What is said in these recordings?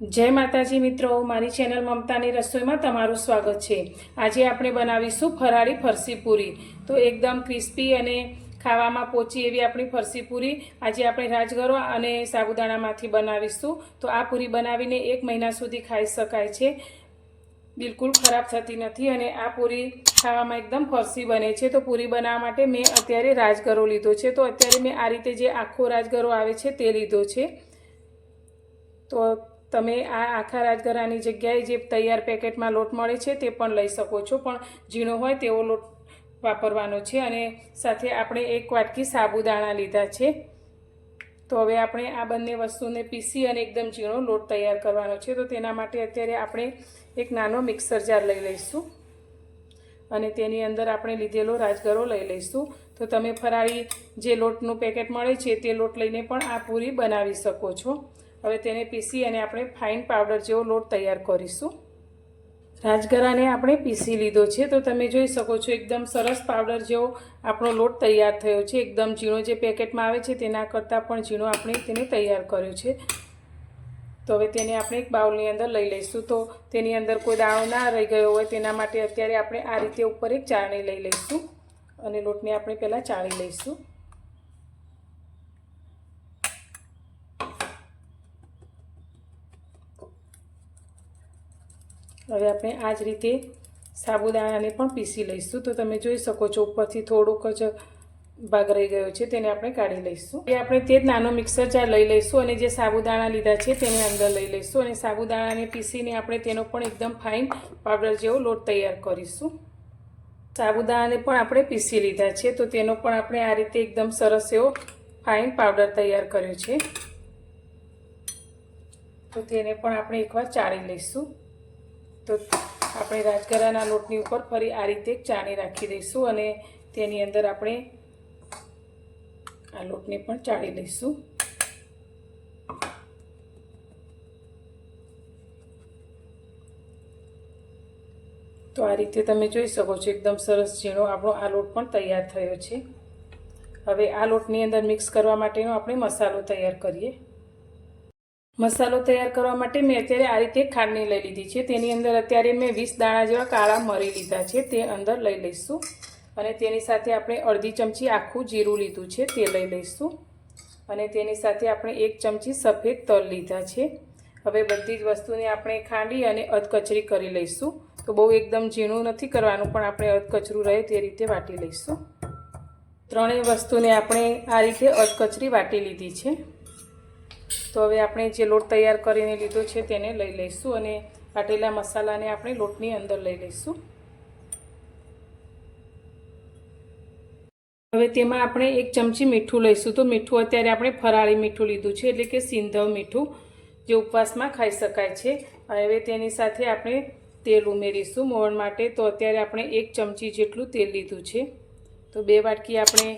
જય માતાજી મિત્રો, મારી ચેનલ મમતાની રસોઈમાં તમારું સ્વાગત છે. આજે આપણે બનાવીશું ફરાળી ફરસી પૂરી. તો એકદમ ક્રિસ્પી અને ખાવામાં પોચી એવી આપણી ફરસી પૂરી. આજે આપણે રાજગરો અને સાબુદાણામાંથી બનાવીશું. તો આ પૂરી બનાવીને એક મહિના સુધી ખાઈ શકાય છે. બિલકુલ ખરાબ થતી નથી અને આ પૂરી ખાવામાં એકદમ ફરસી બને છે. તો પૂરી બનાવવા માટે મેં અત્યારે રાજગરો લીધો છે. તો અત્યારે મેં આ રીતે જે આખો રાજગરો આવે છે તે લીધો છે. તો તમે આ આખા રાજગરાની જગ્યાએ જે તૈયાર પેકેટમાં લોટ મળે છે તે પણ લઈ શકો છો. પણ ઝીણો હોય તેવો લોટ વાપરવાનો છે અને સાથે આપણે એક વાટકી સાબુદાણા લીધા છે. તો હવે આપણે આ બંને વસ્તુને પીસી અને એકદમ ઝીણો લોટ તૈયાર કરવાનો છે. તો તેના માટે અત્યારે આપણે એક નાનો મિક્સર જાર લઈ લઈશું અને તેની અંદર આપણે લીધેલો રાજગરો લઈ લઈશું. તો તમે ફરાળી જે લોટનું પેકેટ મળે છે તે લોટ લઈને પણ આ પૂરી બનાવી શકો છો. હવે તેને પીસી અને આપણે ફાઇન પાવડર જેવો લોટ તૈયાર કરીશું. રાજગરાને આપણે પીસી લીધો છે. તો તમે જોઈ શકો છો, એકદમ સરસ પાવડર જેવો આપણો લોટ તૈયાર થયો છે. એકદમ ઝીણો જે પેકેટમાં આવે છે, તેના કરતાં પણ ઝીણો આપણે તેને તૈયાર કર્યો છે. તો હવે તેને આપણે એક બાઉલની અંદર લઈ લઈશું. તો તેની અંદર કોઈ દાણો ના રહી ગયો હોય, તેના માટે અત્યારે આપણે આ રીતે ઉપર એક ચાળણી લઈ લઈશું અને લોટને આપણે પહેલાં ચાળી લઈશું. હવે આપણે આ જ રીતે સાબુદાણાને પણ પીસી લઈશું. તો તમે જોઈ શકો છો, ઉપરથી થોડુંક જ ભાગ રહી ગયો છે, તેને આપણે કાઢી લઈશું. એ આપણે તે જ નાનો મિક્સર જાર લઈ લઈશું અને જે સાબુદાણા લીધા છે, તેને અંદર લઈ લઈશું અને સાબુદાણાને પીસીને આપણે તેનો પણ એકદમ ફાઇન પાવડર જેવો લોટ તૈયાર કરીશું. સાબુદાણાને પણ આપણે પીસી લીધા છે, તો તેનો પણ આપણે આ રીતે એકદમ સરસ એવો ફાઇન પાવડર તૈયાર કર્યો છે. તો તેને પણ આપણે એકવાર ચાળી લઈશું. તો આપણે રાજગરાના લોટની ઉપર ફરી આ રીતે ચાણી રાખી દઈશું અને તેની અંદર આપણે આ લોટને પણ ચાળી લઈશું. તો આ રીતે તમે જોઈ શકો છો, એકદમ સરસ ઝીણો આપણો આ લોટ પણ તૈયાર થયો છે. હવે આ લોટની અંદર મિક્સ કરવા માટેનો આપણે મસાલો તૈયાર કરીએ. મસાલો તૈયાર કરવા માટે મેં અત્યારે આ રીતે ખાંડની લઈ લીધી છે. તેની અંદર અત્યારે મેં વીસ દાણા જેવા કાળા મરી લીધા છે. તે અંદર લઈ લઈશું. અને તેની સાથે આપણે અડધી ચમચી આખું જીરું લીધું છે. તે લઈ લઈશું. અને તેની સાથે આપણે એક ચમચી સફેદ તલ લીધા છે. હવે બધી જ વસ્તુને આપણે ખાંડી અને અધકચરી કરી લઈશું. તો બહુ એકદમ ઝીણું નથી કરવાનું, પણ આપણે અધકચરું રહે તે રીતે વાટી લઈશું. ત્રણેય વસ્તુને આપણે આ રીતે અધકચરી વાટી લીધી છે. તો હવે આપણે જે લોટ તૈયાર કરીને લીધો છે તેને લઈ લઈશું અને પાટેલા મસાલાને આપણે લોટની અંદર લઈ લઈશું. હવે તેમાં આપણે એક ચમચી મીઠું લઈશું. તો મીઠું અત્યારે આપણે ફરાળી મીઠું લીધું છે, એટલે કે સિંધવ મીઠું જે ઉપવાસમાં ખાઈ શકાય છે. હવે તેની સાથે આપણે તેલ ઉમેરીશું મોણ માટે. તો અત્યારે આપણે એક ચમચી જેટલું તેલ લીધું છે. તો બે વાટકી આપણે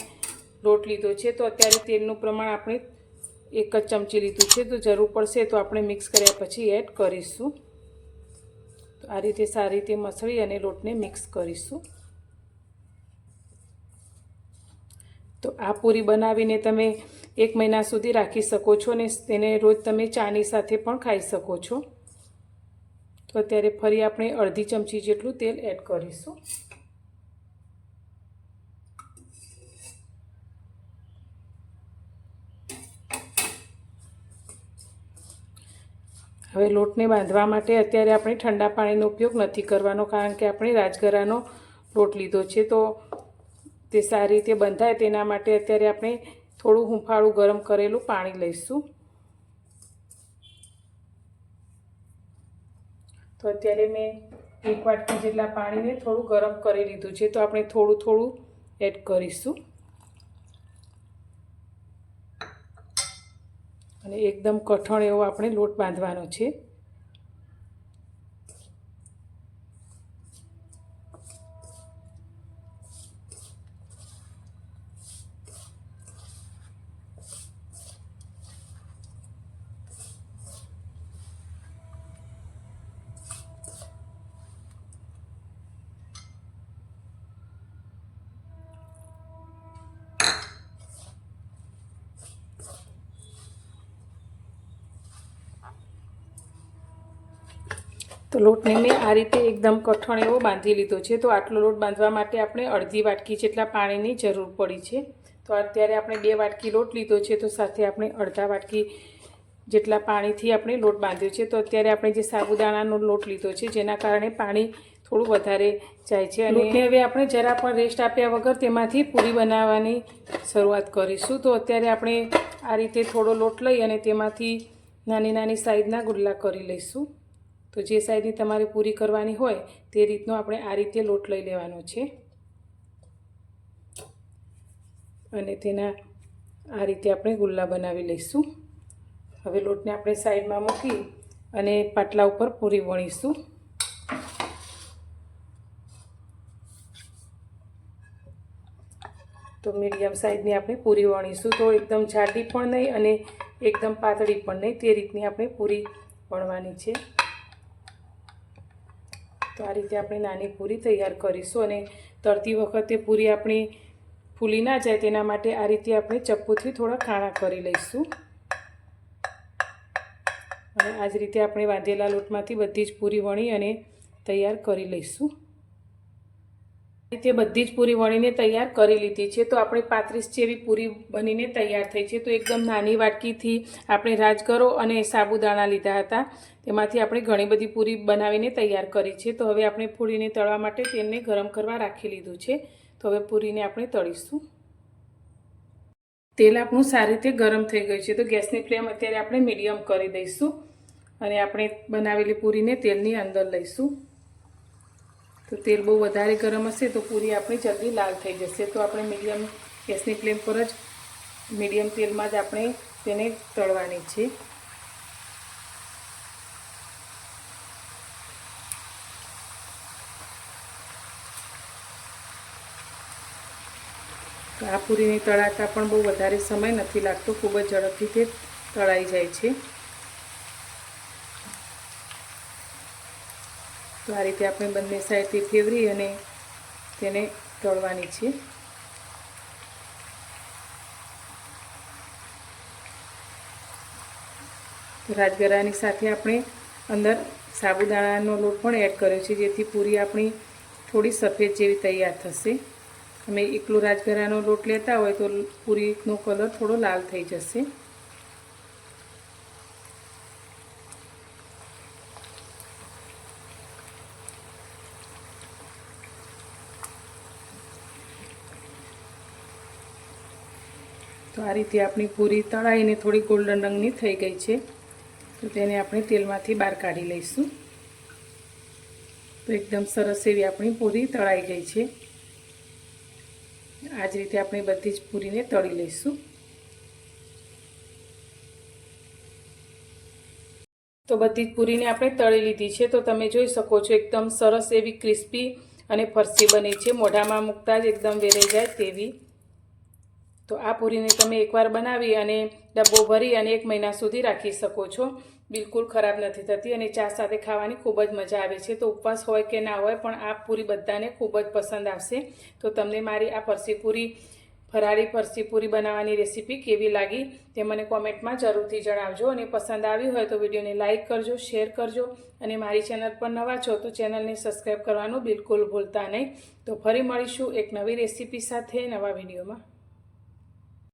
લોટ લીધો છે. તો અત્યારે તેલનું પ્રમાણ આપણે એક જ ચમચી લીધું છે, તો જરૂર પડશે તો આપણે મિક્સ કર્યા પછી એડ કરીશું. તો આ રીતે સારી રીતે મસળી અને લોટને મિક્સ કરીશું. તો આ પૂરી બનાવીને તમે એક મહિના સુધી રાખી શકો છો અને તેને રોજ તમે ચાની સાથે પણ ખાઈ શકો છો. તો અત્યારે ફરી આપણે અડધી ચમચી જેટલું તેલ એડ કરીશું. હવે લોટને બાંધવા માટે અત્યારે આપણે ઠંડા પાણીનો ઉપયોગ નથી કરવાનો, કારણ કે આપણે રાજગરાનો લોટ લીધો છે. તો તે સારી રીતે બંધાય તેના માટે અત્યારે આપણે થોડું હુંફાળું ગરમ કરેલું પાણી લઈશું. તો અત્યારે મેં એક વાટકી જેટલા પાણીને થોડું ગરમ કરી લીધું છે. તો આપણે થોડું થોડું એડ કરીશું. અને એકદમ કઠણ એવો આપણે લોટ બાંધવાનો છે. તો લોટને મેં આ રીતે એકદમ કઠણ એવો બાંધી લીધો છે. તો આટલો લોટ બાંધવા માટે આપણે અડધી વાટકી જેટલા પાણીની જરૂર પડી છે. તો અત્યારે આપણે બે વાટકી લોટ લીધો છે. તો સાથે આપણે અડધા વાટકી જેટલા પાણીથી આપણે લોટ બાંધ્યો છે. તો અત્યારે આપણે જે સાબુદાણાનો લોટ લીધો છે, જેના કારણે પાણી થોડું વધારે જાય છે. અને હવે આપણે જરા પણ રેસ્ટ આપ્યા વગર તેમાંથી પૂરી બનાવવાની શરૂઆત કરીશું. તો અત્યારે આપણે આ રીતે થોડો લોટ લઈ અને તેમાંથી નાની નાની સાઈઝના ગુલ્લા કરી લઈશું. તો જે સાઈઝની તમારે પૂરી કરવાની હોય તે રીતનો આપણે આ રીતે લોટ લઈ લેવાનો છે. અને તેના આ રીતે આપણે ગુલ્લા બનાવી લઈશું. હવે લોટને આપણે સાઈડમાં મૂકી અને પાટલા ઉપર પૂરી વણીશું. તો મીડિયમ સાઈઝની આપણે પૂરી વણીશું. તો એકદમ જાડી પણ નહીં અને એકદમ પાતળી પણ નહીં. તે રીતની આપણે પૂરી વણવાની છે. તો આ રીતે આપણે નાની પૂરી તૈયાર કરીશું અને તરતી વખતે પૂરી આપણી ફૂલી ના જાય તેના માટે આ રીતે આપણે ચપ્પુથી થોડા કાણા કરી લઈશું. અને આ જ રીતે આપણે બાંધેલા લોટમાંથી બધી જ પૂરી વણી અને તૈયાર કરી લઈશું. રીતે બધી જ પૂરી વણીને તૈયાર કરી લીધી છે, તો આપણે પાંત્રીસ જેવી પૂરી બનીને તૈયાર થઈ છે. તો એકદમ નાની વાટકીથી આપણે રાજગરો અને સાબુદાણા લીધા હતા. તેમાંથી આપણે ઘણી બધી પૂરી બનાવીને તૈયાર કરી છે. તો હવે આપણે પૂરીને તળવા માટે તેલને ગરમ કરવા રાખી લીધું છે. તો હવે પૂરીને આપણે તળીશું. તેલ આપણું સારી રીતે ગરમ થઈ ગયું છે. તો ગેસની ફ્લેમ અત્યારે આપણે મીડિયમ કરી દઈશું અને આપણે બનાવેલી પૂરીને તેલની અંદર લઈશું. તો તેલ બહુ વધારે ગરમ હશે તો પૂરી આપણી જલ્દી લાલ થઈ જશે. તો આપણે મીડિયમ ગેસની ફ્લેમ પર જ મીડિયમ તેલમાં જ આપણે તેને તળવાની છે. આ પૂરીને તળાતા પણ બહુ વધારે સમય નથી લાગતો. ખૂબ જ ઝડપથી તે તળાઈ જાય છે. તો આ રીતે આપણે બંને સાઈડથી ફેવરી અને તેને તળવાની છે રાજગરાની સાથે આપણે અંદર સાબુદાણાનો લોટ પણ એડ કર્યો છે, જેથી પૂરી આપણી થોડી સફેદ જેવી તૈયાર થશે. અમે એકલો રાજગરાનો લોટ લેતા હોય તો પૂરીનો કલર થોડો લાલ થઈ જશે. તો આ રીતે આપણી પૂરી તળાઈને થોડી ગોલ્ડન રંગની થઈ ગઈ છે. તો તેને આપણે તેલમાંથી બહાર કાઢી લઈશું. તો એકદમ સરસ એવી આપણી પૂરી તળાઈ ગઈ છે. આ જ રીતે આપણે બધી જ પૂરીને તળી લઈશું. તો બધી જ પૂરીને આપણે તળી લીધી છે. તો તમે જોઈ શકો છો એકદમ સરસ એવી ક્રિસ્પી અને ફરસી બની છે. મોઢામાં મૂકતા જ એકદમ વેરાઈ જાય તેવી. તો આ પૂરીને તમે એકવાર બનાવી અને ડબ્બો ભરી અને એક મહિના સુધી રાખી શકો છો. બિલકુલ ખરાબ નથી થતી અને ચા સાથે ખાવાની ખૂબ જ મજા આવે છે. તો ઉપવાસ હોય કે ના હોય પણ આ પૂરી બધાને ખૂબ જ પસંદ આવશે. તો તમને મારી આ પરસીપુરી પૂરી, ફરાળી ફરસી બનાવવાની રેસીપી કેવી લાગી તે મને કોમેન્ટમાં જરૂરથી જણાવજો. અને પસંદ આવી હોય તો વિડીયોને લાઇક કરજો, શેર કરજો. અને મારી ચેનલ પર નવા છો તો ચેનલને સબસ્ક્રાઈબ કરવાનું બિલકુલ ભૂલતા નહીં. તો ફરી મળીશું એક નવી રેસીપી સાથે નવા વિડીયોમાં.